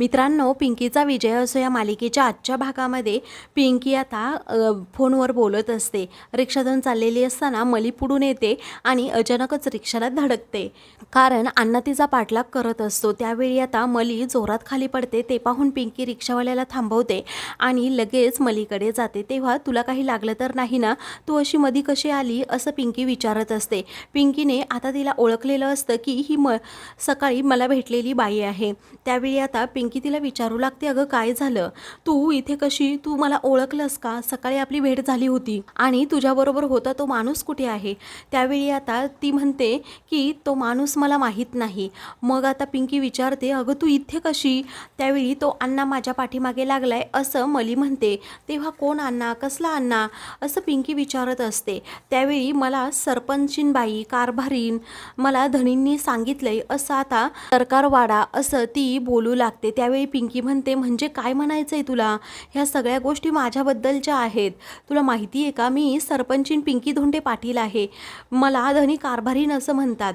मित्रांनो पिंकीचा विजय असो या मालिकेच्या आजच्या भागामध्ये पिंकी आता फोनवर बोलत असते. रिक्षातून चाललेली असताना मली पुढून येते आणि अचानकच रिक्षाला धडकते. कारण अण्णा तिचा पाठलाग करत असतो. त्यावेळी आता मली जोरात खाली पडते ते पाहून पिंकी रिक्षावाल्याला थांबवते आणि लगेच मलीकडे जाते. तेव्हा तुला काही लागलं तर नाही ना? तू अशी मधी कशी आली? असं पिंकी विचारत असते. पिंकीने आता तिला ओळखलेलं असतं की ही म सकाळी मला भेटलेली बाई आहे. त्यावेळी आता पिंकी तिला विचारू लागते अगं काय झालं? तू इथे कशी? तू मला ओळखलंस का? सकाळी आपली भेट झाली होती आणि तुझ्याबरोबर होता तो माणूस कुठे आहे? त्यावेळी आता ती म्हणते की तो माणूस मला माहीत नाही. मग आता पिंकी विचारते अगं तू इथे कशी? त्यावेळी तो अण्णा माझ्या पाठीमागे लागलाय असं मली म्हणते. तेव्हा कोण अण्णा? कसला अण्णा? असं पिंकी विचारत असते. त्यावेळी मला सरपंचीनबाई कारभारीन मला धनींनी सांगितलंय असं आता सरकारवाडा असं ती बोलू लागते. त्यावेळी पिंकी म्हणते म्हणजे काय म्हणायचं आहे तुला? ह्या सगळ्या गोष्टी माझ्याबद्दलच्या आहेत. तुला माहिती आहे का? मी सरपंचीन पिंकी धोंडे पाटील आहे. मला धनी कारभारीन असं म्हणतात.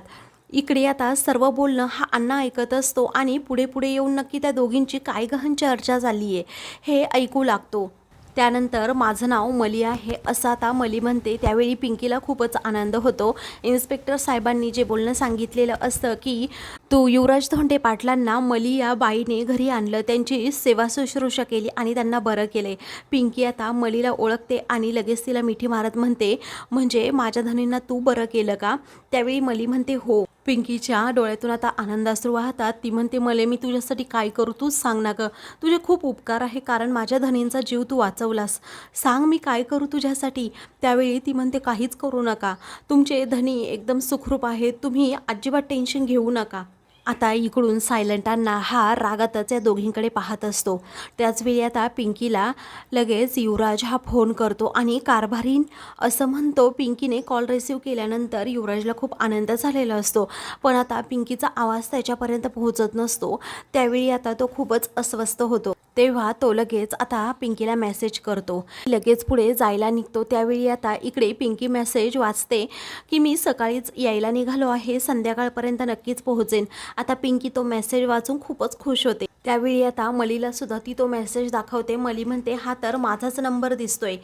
इकडे आता सर्व बोलणं हा अण्णा ऐकत असतो आणि पुढे पुढे येऊन नक्की त्या दोघींची काय गहन चर्चा झाली आहे हे ऐकू लागतो. त्यानंतर माझं नाव मली आहे असं आता मली म्हणते. त्यावेळी पिंकीला खूपच आनंद होतो. इन्स्पेक्टर साहेबांनी जे बोलणं सांगितलेलं असतं की तू युवराज धोंडे पाटलांना मली या बाईने घरी आणलं. त्यांची सेवा शुश्रूषा केली आणि त्यांना बरं केले पिंकी आता मलीला ओळखते आणि लगेच तिला मिठी मारत म्हणते म्हणजे माझ्या धनींना तू बरं केलं का? त्यावेळी मली म्हणते हो. पिंकीच्या डोळ्यातून आता आनंदाश्रू वाहतात. ती म्हणते मले मी तुझ्यासाठी काय करू? तूच सांग ना गं. तुझे खूप उपकार आहे कारण माझ्या धनींचा जीव तू वाचवलास. सांग मी काय करू तुझ्यासाठी त्यावेळी ती म्हणते काहीच करू नका. तुमचे धनी एकदम सुखरूप आहेत. तुम्ही अजिबात टेन्शन घेऊ नका. आता इकडून सायलंटांना हा रागातच या दोघींकडे पाहत असतो. त्याचवेळी आता पिंकीला लगेच युवराज हा फोन करतो आणि कारभारीन असं म्हणतो पिंकीने कॉल रिसीव केल्यानंतर युवराजला खूप आनंद झालेला असतो. पण आता पिंकीचा आवाज त्याच्यापर्यंत पोहोचत नसतो. त्यावेळी आता तो खूपच अस्वस्थ होतो. तेव्हा तो लगेच आता पिंकीला मेसेज करतो. लगेच पुढे जायला निघतो. त्यावेळी आता इकडे पिंकी मेसेज वाचते की मी सकाळीच यायला निघालो आहे. संध्याकाळपर्यंत नक्कीच पोहोचेन. आता पिंकी तो मेसेज वाचून खूपच खुश होते. त्यावेळी आता मलीला सुद्धा ती तो मेसेज दाखवते. मली म्हणते हा तर माझाच नंबर दिसतोय.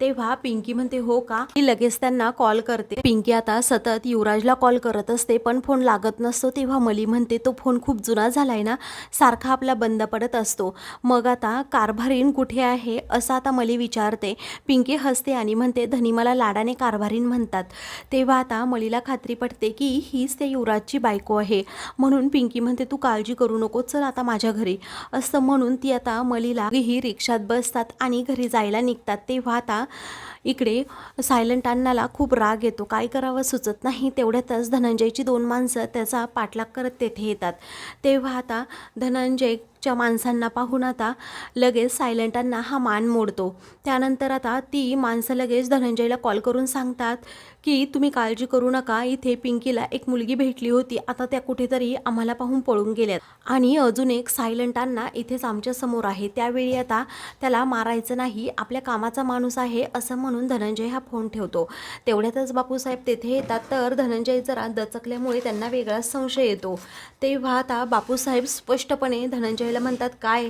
तेव्हा पिंकी म्हणते हो का? ती लगेच त्यांना कॉल करते. पिंकी आता सतत युवराजला कॉल करत असते पण फोन लागत नसतो. तेव्हा मली म्हणते तो फोन खूप जुना झालाय ना? सारखा आपला बंद पडत असतो. मग आता कारभारीन कुठे आहे? असं आता मली विचारते. पिंकी हसते आणि म्हणते धनी मला लाडाने कारभारीन म्हणतात. तेव्हा आता मलीला खात्री पडते की हीच त्या युवराजची बायको आहे. म्हणून पिंकी म्हणते तू काळजी करू नको. चल आता माझ्या घरी असं म्हणून ती आता मलीला ही रिक्षात बसतात आणि घरी जायला निघतात. तेव्हा आता इकडे सायलंट अण्णाला खूप राग येतो. काय करावं सुचत नाही. तेवढ्यातच धनंजयची दोन माणसं त्याचा पाठलाग करत तेथे येतात. तेव्हा आता धनंजय च्या माणसांना पाहून आता लगेच सायलंटांना हा मान मोडतो. त्यानंतर आता ती माणसं लगेच धनंजयला कॉल करून सांगतात की तुम्ही काळजी करू नका. इथे पिंकीला एक मुलगी भेटली होती. आता त्या कुठेतरी आम्हाला पाहून पळून गेल्यात. आणि अजून एक सायलंटांना इथेच आमच्यासमोर आहे. त्यावेळी आता त्याला मारायचं नाही आपल्या कामाचा माणूस आहे असं म्हणून धनंजय हा फोन ठेवतो. तेवढ्यातच बापूसाहेब तेथे येतात. तर धनंजय जरा दचकल्यामुळे त्यांना वेगळाच संशय येतो. तेव्हा आता बापूसाहेब स्पष्टपणे धनंजय वेळेला म्हणतात काय?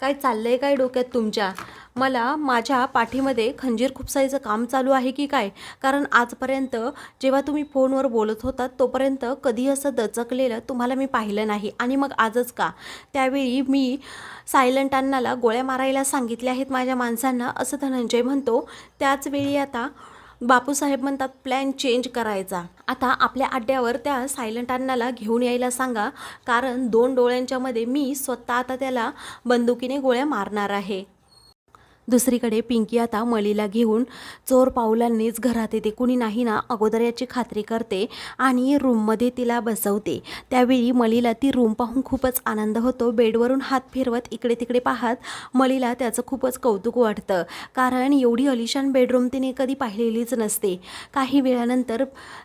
काय चाललं आहे काय डोक्यात तुमच्या? मला माझ्या पाठीमध्ये खंजीर खुपसाईचं काम चालू आहे की काय? कारण आजपर्यंत जेव्हा तुम्ही फोनवर बोलत होतात तोपर्यंत कधी असं दचकलेलं तुम्हाला मी पाहिलं नाही. आणि मग आजच का? त्यावेळी मी सायलंट अण्णाला गोळ्या मारायला सांगितल्या आहेत माझ्या माणसांना असं धनंजय म्हणतो. त्याचवेळी आता बापूसाहेब म्हणतात प्लॅन चेंज करायचा. आता आपल्या अड्ड्यावर त्या सायलंट अण्णाला घेऊन यायला सांगा कारण दोन डोळ्यांच्यामध्ये मी स्वतः आता त्याला बंदुकीने गोळ्या मारणार आहे. दुसरीकडे पिंकी आता मलीला घेऊन चोर पावलांनीच घरात येते. कुणी नाही ना अगोदर याची खात्री करते आणि रूममध्ये तिला बसवते. त्यावेळी मलीला ती रूम पाहून खूपच आनंद होतो. बेडवरून हात फिरवत इकडे तिकडे पाहत मलीला त्याचं खूपच कौतुक वाटतं. कारण एवढी अलिशान बेडरूम तिने कधी पाहिलेलीच नसते. काही वेळानंतर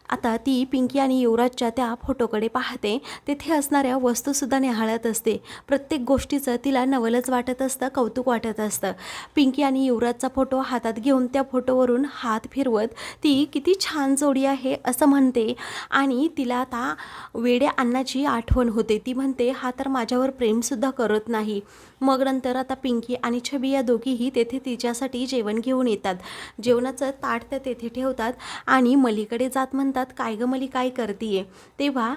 आता ती पिंकी आणि युवराजच्या त्या फोटोकडे पाहते. तेथे असणाऱ्या वस्तूसुद्धा निहाळत असते. प्रत्येक गोष्टीचं तिला नवलच वाटत असतं कौतुक वाटत असतं. पिंकी पिंकी आणि युवराजचा फोटो हातात घेऊन त्या फोटोवरून हात फिरवत ती किती छान जोडी आहे असं म्हणते. आणि तिला आता वेड्या अण्णाची आठवण होते. ती म्हणते हा तर माझ्यावर प्रेमसुद्धा करत नाही. मग नंतर आता पिंकी आणि छबी या दोघीही तेथे तिच्यासाठी जेवण घेऊन येतात. जेवणाचं ताट त्या तेथे ठेवतात आणि मलीकडे जात म्हणतात काय गं मली काय करतीये? तेव्हा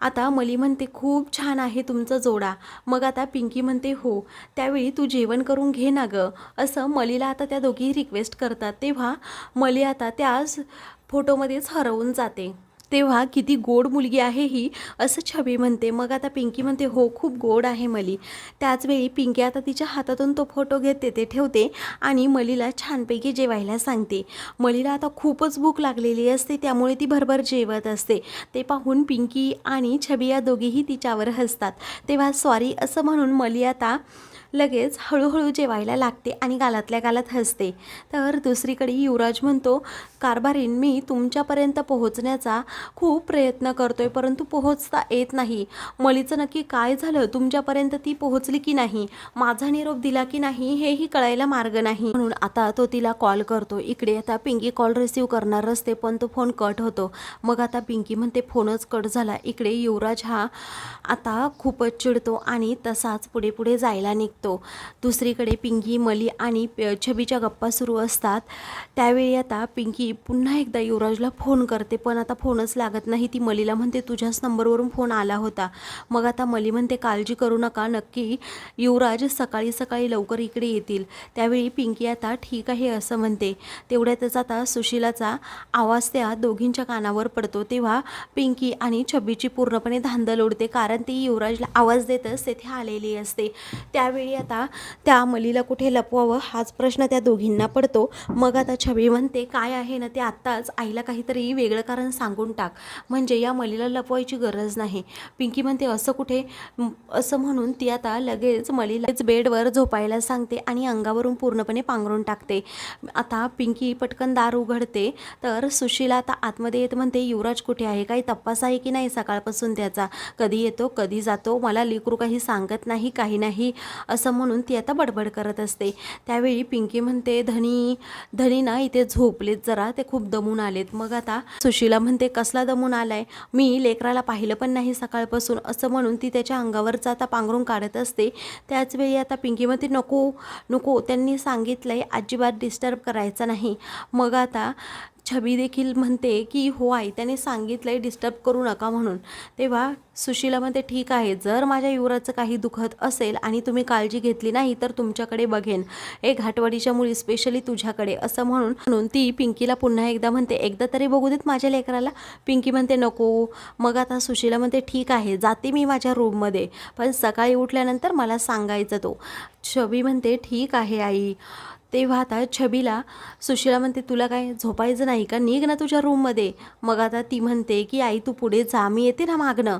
आता मली म्हणते खूप छान आहे तुमचा जोडा. मग आता पिंकी म्हणते हो त्यावेळी तू जेवण करून घे ना गं. असं मलीला आता त्या दोघी रिक्वेस्ट करतात. तेव्हा मली आता त्याच फोटोमध्येच हरवून जाते. तेव्हा किती गोड मुलगी आहे ही असं छबी म्हणते. मग आता पिंकी म्हणते हो खूप गोड आहे मली. त्याचवेळी पिंकी आता तिच्या हातातून तो फोटो घेते ते ठेवते आणि मलीला छानपैकी जेवायला सांगते. मलीला आता खूपच भूक लागलेली असते त्यामुळे ती भरभर जेवत असते. ते पाहून पिंकी आणि छबी या दोघीही तिच्यावर हसतात. तेव्हा सॉरी असं म्हणून मली आता लगेच हळूहळू जेवायला लागते आणि गालातल्या गालात हसते. तर दुसरीकडे युवराज म्हणतो कारभारीन मी तुमच्यापर्यंत पोहोचण्याचा खूप प्रयत्न करतोय परंतु पोहोचता येत नाही. मलीचं नक्की काय झालं? तुमच्यापर्यंत ती पोहोचली की नाही? माझा निरोप दिला की नाही? हेही कळायला मार्ग नाही. म्हणून आता तो तिला कॉल करतो. इकडे आता पिंकी कॉल रिसीव करणार असते पण तो फोन कट होतो. मग आता पिंकी म्हणते फोनच कट झाला. इकडे युवराज हा आता खूपच चिडतो आणि तसाच पुढे पुढे जायला निघतो. दुसरीकडे पिंकी मली आणि छबीच्या गप्पा सुरू असतात. त्यावेळी आता पिंकी पुन्हा एकदा युवराजला फोन करते पण आता फोनच लागत नाही. ती मलीला म्हणते तुझ्याच नंबरवरून फोन आला होता. मग आता मली म्हणते काळजी करू नका. नक्की युवराज सकाळी सकाळी लवकर इकडे येतील. त्यावेळी पिंकी आता ठीक आहे असं म्हणते. तेवढ्यातच आता सुशिलाचा आवाज त्या दोघींच्या कानावर पडतो. तेव्हा पिंकी आणि छबीची पूर्णपणे धांदल उडते कारण ती युवराजला आवाज देतच तेथे आलेली असते. त्यावेळी आता. त्या मलीला कुठे लपवावं? हाच प्रश्न त्या दोघींना पडतो. मग आता छबी म्हणते काय आहे ना ते आत्ताच आईला काहीतरी वेगळं कारण सांगून टाक. म्हणजे या मलीला लपवायची गरज नाही. पिंकी म्हणते असं कुठे? असं म्हणून ती आता लगेच मलीलाच बेडवर झोपायला सांगते आणि अंगावरून पूर्णपणे पांघरून टाकते. आता पिंकी पटकन दार उघडते. तर सुशीला आता आतमध्ये येत म्हणते युवराज कुठे आहे? काही तपास आहे की नाही सकाळपासून त्याचा? कधी येतो कधी जातो? मला लेकरू काही सांगत नाही काही नाही. असं असं म्हणून ती आता बडबड करत असते. त्यावेळी पिंकी म्हणते धनी धनी ना इथे झोपलेत जरा ते खूप दमून आलेत. मग आता सुशीला म्हणते कसला दमून आलाय? मी लेकराला पाहिलं पण नाही सकाळपासून. असं म्हणून ती त्याच्या अंगावरचं आता पांघरून काढत असते. त्याचवेळी आता पिंकी म्हणते नको नको त्यांनी सांगितलंय अजिबात डिस्टर्ब करायचं नाही. मग आता छबी देखील म्हणते की हो आई त्याने सांगितलंय डिस्टर्ब करू नका म्हणून. तेव्हा सुशीला म्हणते ठीक आहे जर माझ्या युवराचं काही दुखत असेल आणि तुम्ही काळजी घेतली नाही तर तुमच्याकडे बघेन. ए घाटवाडीच्या मुली स्पेशली तुझ्याकडे. असं म्हणून म्हणून ती पिंकीला पुन्हा एकदा म्हणते एकदा तरी बघू देत माझ्या लेकराला. पिंकी म्हणते नको. मग आता सुशीला म्हणते ठीक आहे जाते मी माझ्या रूममध्ये पण सकाळी उठल्यानंतर मला सांगायचं तो. छबी म्हणते ठीक आहे आई. तेव्हा आता छबीला सुशीला म्हणते तुला काय झोपायचं नाही का? निघ ना तुझ्या रूममध्ये मग आता ती म्हणते की आई तू पुढे जा मी येते ना मागणं.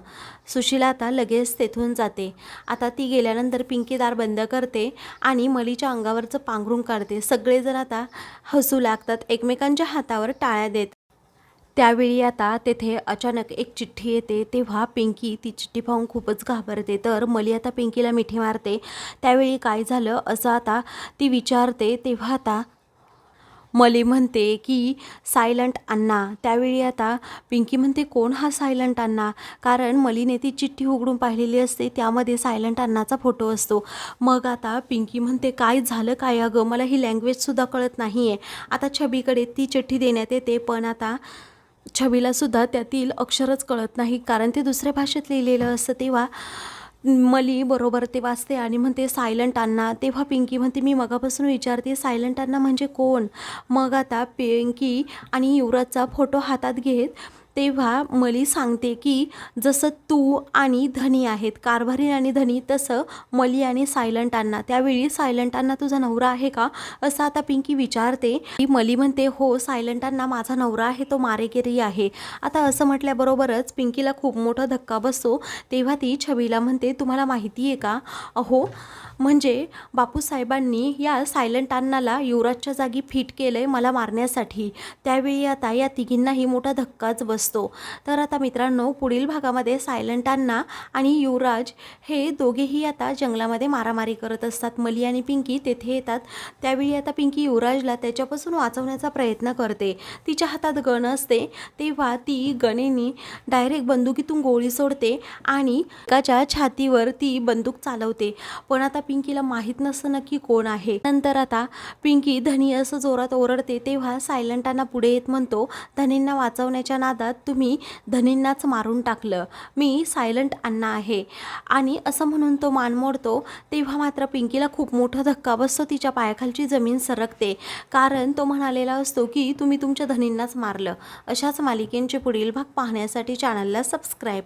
सुशीला आता लगेच तेथून जाते. आता ती गेल्यानंतर पिंकी दार बंद करते आणि मलीच्या अंगावरचं पांघरून काढते. सगळेजण आता हसू लागतात एकमेकांच्या हातावर टाळ्या देत त्यावेळी आता तेथे अचानक एक चिठ्ठी येते तेव्हा पिंकी ती चिठ्ठी पाहून खूपच घाबरते. तर मली आता पिंकीला मिठी मारते. त्यावेळी काय झालं असं आता ती विचारते तेव्हा आता मली म्हणते की सायलंट अण्णा. त्यावेळी आता पिंकी म्हणते कोण हा सायलंट अण्णा? कारण मलीने ती चिठ्ठी उघडून पाहिलेली असते त्यामध्ये सायलंट अण्णाचा फोटो असतो. मग आता पिंकी म्हणते काय झालं काय अगं? मला ही लँग्वेजसुद्धा कळत नाही आहे आता छबीकडे ती चिठ्ठी देण्यात येते पण आता छबीला सुद्धा त्यातील अक्षरच कळत नाही. कारण ते दुसऱ्या भाषेत लिहिलेलं असतं तेव्हा मली बरोबर ते वाचते आणि म्हणते सायलंट अण्णा. तेव्हा पिंकी म्हणते मी मगापासून विचारते सायलंट अण्णा म्हणजे कोण? मग आता पिंकी आणि युवराजचा फोटो हातात घेत तेव्हा मली सांगते की जसं तू आणि धनी आहेत कारभारी आणि धनी तसं मली आणि सायलंट अण्णा. त्यावेळी सायलंट अण्णा तुझा नवरा आहे का? असं आता पिंकी विचारते. की मली म्हणते हो सायलंट अण्णा माझा नवरा आहे तो मारेकरी आहे. आता असं म्हटल्याबरोबरच पिंकीला खूप मोठा धक्का बसतो. तेव्हा ती छबीला म्हणते तुम्हाला माहिती आहे का? अहो म्हणजे बापूसाहेबांनी या सायलंट अण्णाला युवराजच्या जागी फिट केलं आहे मला मारण्यासाठी. त्यावेळी आता या तिघींनाही मोठा धक्काच बसतो. असतो. तर आता मित्रांनो पुढील भागामध्ये सायलंटांना आणि युवराज हे दोघेही आता जंगलामध्ये मारामारी करत असतात. मली आणि पिंकी तेथे येतात. त्यावेळी आता पिंकी युवराजला त्याच्यापासून वाचवण्याचा प्रयत्न करते. तिच्या हातात गण असते. तेव्हा ती गणेनी डायरेक्ट बंदुकीतून गोळी सोडते आणि एकाच्या छातीवर ती बंदूक चालवते. पण आता पिंकीला माहीत नसतं नक्की कोण आहे. नंतर आता पिंकी धनी असं जोरात ओरडते. तेव्हा सायलंटांना पुढे येत म्हणतो धनींना वाचवण्याच्या नादात तुम्ही धनींनाच मारून टाकलं. मी सायलंट अण्णा आहे. आणि असं म्हणून तो मान मोडतो तेव्हा मात्र पिंकीला खूप मोठा धक्का बसतो. तिच्या पायाखालची जमीन सरकते. कारण तो म्हणालेला असतो की तुम्ही तुमच्या धनींनाच मारलं. अशाच मालिकेंचे पुढील भाग पाहण्यासाठी चॅनलला सबस्क्राईब